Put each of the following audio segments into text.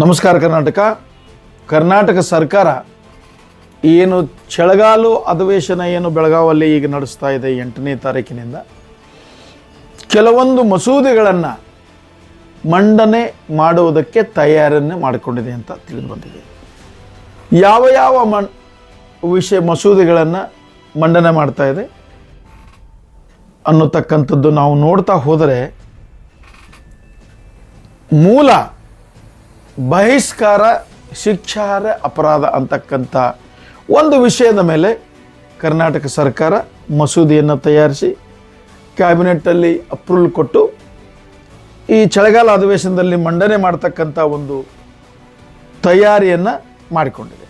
ನಮಸ್ಕಾರ ಕರ್ನಾಟಕ. ಕರ್ನಾಟಕ ಸರ್ಕಾರ ಏನು ಚಳಗಾಲು ಅಧಿವೇಶನ ಏನು ಬೆಳಗಾವಲ್ಲಿ ಈಗ ನಡೆಸ್ತಾ ಇದೆ ಎಂಟನೇ ತಾರೀಕಿನಿಂದ. ಕೆಲವೊಂದು ಮಸೂದೆಗಳನ್ನು ಮಂಡನೆ ಮಾಡುವುದಕ್ಕೆ ತಯಾರನ್ನೇ ಮಾಡಿಕೊಂಡಿದೆ ಅಂತ ತಿಳಿದು ಬಂದಿದೆ. ಯಾವ ಯಾವ ಮ ವಿಷಯ ಮಸೂದೆಗಳನ್ನು ಮಂಡನೆ ಮಾಡ್ತಾ ಇದೆ ಅನ್ನತಕ್ಕಂಥದ್ದು ನಾವು ನೋಡ್ತಾ ಹೋದರೆ ಮೂಲ ಬಹಿಷ್ಕಾರ, ಶಿಕ್ಷಾರ್ಹ ಅಪರಾಧ ಅಂತಕ್ಕಂಥ ಒಂದು ವಿಷಯದ ಮೇಲೆ ಕರ್ನಾಟಕ ಸರ್ಕಾರ ಮಸೂದೆಯನ್ನು ತಯಾರಿಸಿ, ಕ್ಯಾಬಿನೆಟ್ಟಲ್ಲಿ ಅಪ್ರೂವಲ್ ಕೊಟ್ಟು, ಈ ಚಳಿಗಾಲ ಅಧಿವೇಶನದಲ್ಲಿ ಮಂಡನೆ ಮಾಡ್ತಕ್ಕಂಥ ಒಂದು ತಯಾರಿಯನ್ನು ಮಾಡಿಕೊಂಡಿದೆ.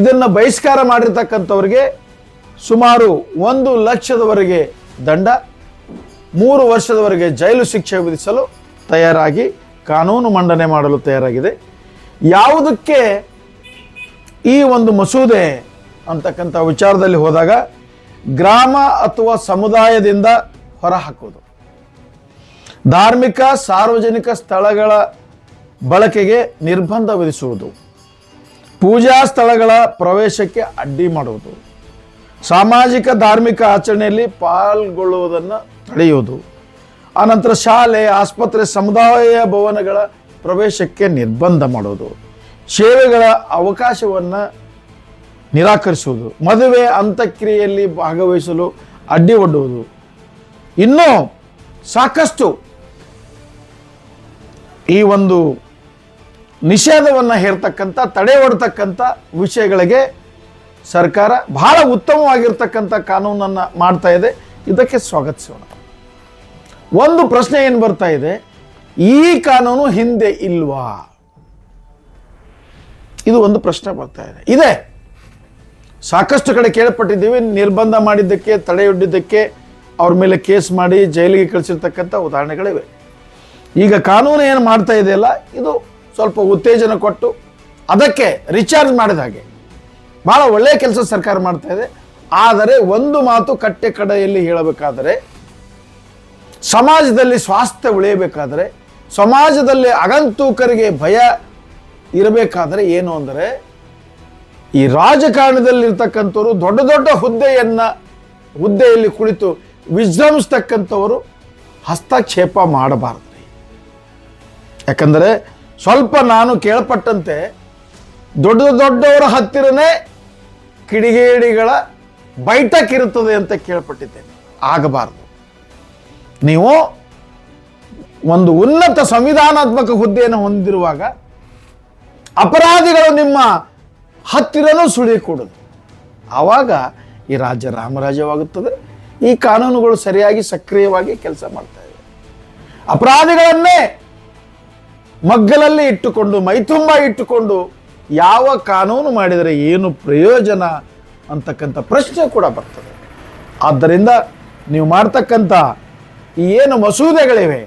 ಇದನ್ನು ಬಹಿಷ್ಕಾರ ಮಾಡಿರ್ತಕ್ಕಂಥವ್ರಿಗೆ ಸುಮಾರು ಒಂದು ಲಕ್ಷದವರೆಗೆ ದಂಡ, ಮೂರು ವರ್ಷದವರೆಗೆ ಜೈಲು ಶಿಕ್ಷೆ ವಿಧಿಸಲು ತಯಾರಾಗಿ ಕಾನೂನು ಮಂಡನೆ ಮಾಡಲು ತಯಾರಾಗಿದೆ. ಯಾವುದಕ್ಕೆ ಈ ಒಂದು ಮಸೂದೆ ಅಂತಕ್ಕಂಥ ವಿಚಾರದಲ್ಲಿ ಹೋದಾಗ ಗ್ರಾಮ ಅಥವಾ ಸಮುದಾಯದಿಂದ ಹೊರಹಾಕುವುದು ಧಾರ್ಮಿಕ, ಸಾರ್ವಜನಿಕ ಸ್ಥಳಗಳ ಬಳಕೆಗೆ ನಿರ್ಬಂಧ ವಿಧಿಸುವುದು. ಪೂಜಾ ಸ್ಥಳಗಳ ಪ್ರವೇಶಕ್ಕೆ ಅಡ್ಡಿ ಮಾಡುವುದು. ಸಾಮಾಜಿಕ, ಧಾರ್ಮಿಕ ಆಚರಣೆಯಲ್ಲಿ ಪಾಲ್ಗೊಳ್ಳುವುದನ್ನು ತಡೆಯುವುದು. ಆನಂತರ ಶಾಲೆ, ಆಸ್ಪತ್ರೆ, ಸಮುದಾಯ ಭವನಗಳ ಪ್ರವೇಶಕ್ಕೆ ನಿರ್ಬಂಧ ಮಾಡೋದು. ಸೇವೆಗಳ ಅವಕಾಶವನ್ನು ನಿರಾಕರಿಸುವುದು. ಮದುವೆ ಅಂತ್ಯಕ್ರಿಯೆಯಲ್ಲಿ ಭಾಗವಹಿಸಲು ಅಡ್ಡಿ ಒಡ್ಡುವುದು. ಇನ್ನೂ ಸಾಕಷ್ಟು ಈ ಒಂದು ನಿಷೇಧವನ್ನು ಹೇರ್ತಕ್ಕಂಥ, ತಡೆ ಹೊಡ್ತಕ್ಕಂಥ ವಿಷಯಗಳಿಗೆ ಸರ್ಕಾರ ಬಹಳ ಉತ್ತಮವಾಗಿರ್ತಕ್ಕಂಥ ಕಾನೂನನ್ನು ಮಾಡ್ತಾ ಇದೆ. ಇದಕ್ಕೆ ಸ್ವಾಗತಿಸೋಣ. ಒಂದು ಪ್ರಶ್ನೆ ಏನು ಬರ್ತಾ ಇದೆ? ಈ ಕಾನೂನು ಹಿಂದೆ ಇಲ್ವಾ? ಇದು ಒಂದು ಪ್ರಶ್ನೆ ಬರ್ತಾ ಇದೆ. ಇದೆ. ಸಾಕಷ್ಟು ಕಡೆ ಕೇಳಪಟ್ಟಿದ್ದೀವಿ. ನಿರ್ಬಂಧ ಮಾಡಿದ್ದಕ್ಕೆ ತಡೆಯೊಡ್ಡಿದ್ದಕ್ಕೆ ಅವ್ರ ಮೇಲೆ ಕೇಸ್ ಮಾಡಿ ಜೈಲಿಗೆ ಕಳಿಸಿರ್ತಕ್ಕಂಥ ಉದಾಹರಣೆಗಳಿವೆ. ಈಗ ಕಾನೂನು ಏನು ಮಾಡ್ತಾ ಇದೆಯಲ್ಲ ಇದು ಸ್ವಲ್ಪ ಉತ್ತೇಜನ ಕೊಟ್ಟು ಅದಕ್ಕೆ ರಿಚಾರ್ಜ್ ಮಾಡಿದ ಹಾಗೆ. ಭಾಳ ಒಳ್ಳೆಯ ಕೆಲಸ ಸರ್ಕಾರ ಮಾಡ್ತಾ ಇದೆ. ಆದರೆ ಒಂದು ಮಾತು ಕಟ್ಟೆ ಕಡೆಯಲ್ಲಿ ಹೇಳಬೇಕಾದರೆ ಸಮಾಜದಲ್ಲಿ ಸ್ವಾಸ್ಥ್ಯ ಉಳಿಯಬೇಕಾದರೆ, ಸಮಾಜದಲ್ಲಿ ಅಗಂತೂಕರಿಗೆ ಭಯ ಇರಬೇಕಾದರೆ ಏನು ಅಂದರೆ, ಈ ರಾಜಕಾರಣದಲ್ಲಿರ್ತಕ್ಕಂಥವ್ರು ದೊಡ್ಡ ದೊಡ್ಡ ಹುದ್ದೆಯನ್ನು, ಹುದ್ದೆಯಲ್ಲಿ ಕುಳಿತು ವಿಜೃಂಭಿಸ್ತಕ್ಕಂಥವರು ಹಸ್ತಕ್ಷೇಪ ಮಾಡಬಾರದು. ಯಾಕಂದರೆ ಸ್ವಲ್ಪ ನಾನು ಕೇಳಪಟ್ಟಂತೆ, ದೊಡ್ಡ ದೊಡ್ಡವರ ಹತ್ತಿರನೇ ಕಿಡಿಗೇಡಿಗಳ ಬೈಠಕ್ ಇರುತ್ತದೆ ಅಂತ ಕೇಳ್ಪಟ್ಟಿದ್ದೇನೆ. ಆಗಬಾರದು. ನೀವು ಒಂದು ಉನ್ನತ ಸಂವಿಧಾನಾತ್ಮಕ ಹುದ್ದೆಯನ್ನು ಹೊಂದಿರುವಾಗ ಅಪರಾಧಿಗಳು ನಿಮ್ಮ ಹತ್ತಿರನೂ ಸುಳಿಕೊಡೋದು ಆವಾಗ ಈ ರಾಜ್ಯ ರಾಮರಾಜ್ಯವಾಗುತ್ತದೆ. ಈ ಕಾನೂನುಗಳು ಸರಿಯಾಗಿ ಸಕ್ರಿಯವಾಗಿ ಕೆಲಸ ಮಾಡ್ತಾ ಇವೆ ಅಪರಾಧಿಗಳನ್ನೇ ಮಗ್ಗಲಲ್ಲಿ ಇಟ್ಟುಕೊಂಡು ಮೈತುಂಬ ಇಟ್ಟುಕೊಂಡು ಯಾವ ಕಾನೂನು ಮಾಡಿದರೆ ಏನು ಪ್ರಯೋಜನ ಅಂತಕ್ಕಂಥ ಪ್ರಶ್ನೆ ಕೂಡ ಬರ್ತದೆ. ಆದ್ದರಿಂದ ನೀವು ಮಾಡ್ತಕ್ಕಂಥ ಏನು ಮಸೂದೆಗಳಿವೆ,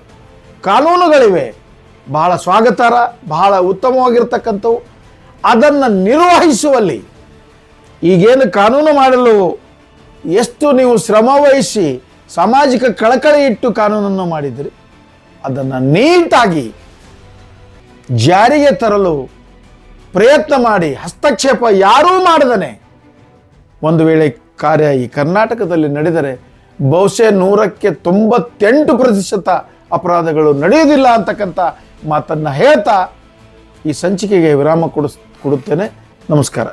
ಕಾನೂನುಗಳಿವೆ, ಬಹಳ ಸ್ವಾಗತಾರ, ಬಹಳ ಉತ್ತಮವಾಗಿರ್ತಕ್ಕಂಥವು. ಅದನ್ನು ನಿರ್ವಹಿಸುವಲ್ಲಿ ಈಗೇನು ಕಾನೂನು ಮಾಡಲು ಎಷ್ಟು ನೀವು ಶ್ರಮವಹಿಸಿ ಸಾಮಾಜಿಕ ಕಳಕಳಿ ಇಟ್ಟು ಕಾನೂನನ್ನು ಮಾಡಿದಿರಿ ಅದನ್ನು ನೀಟಾಗಿ ಜಾರಿಗೆ ತರಲು ಪ್ರಯತ್ನ ಮಾಡಿ ಹಸ್ತಕ್ಷೇಪ ಯಾರೂ ಮಾಡದನೆ ಒಂದು ವೇಳೆ ಕಾರ್ಯ ಈ ಕರ್ನಾಟಕದಲ್ಲಿ ನಡೆದರೆ ಬಹುಶಃ ನೂರಕ್ಕೆ ತೊಂಬತ್ತೆಂಟು ಪ್ರತಿಶತ ಅಪರಾಧಗಳು ನಡೆಯುವುದಿಲ್ಲ ಅಂತಕ್ಕಂಥ ಮಾತನ್ನು ಹೇಳ್ತಾ ಈ ಸಂಚಿಕೆಗೆ ವಿರಾಮ ಕೊಡಿಸ್ ಕೊಡುತ್ತೇನೆ. ನಮಸ್ಕಾರ.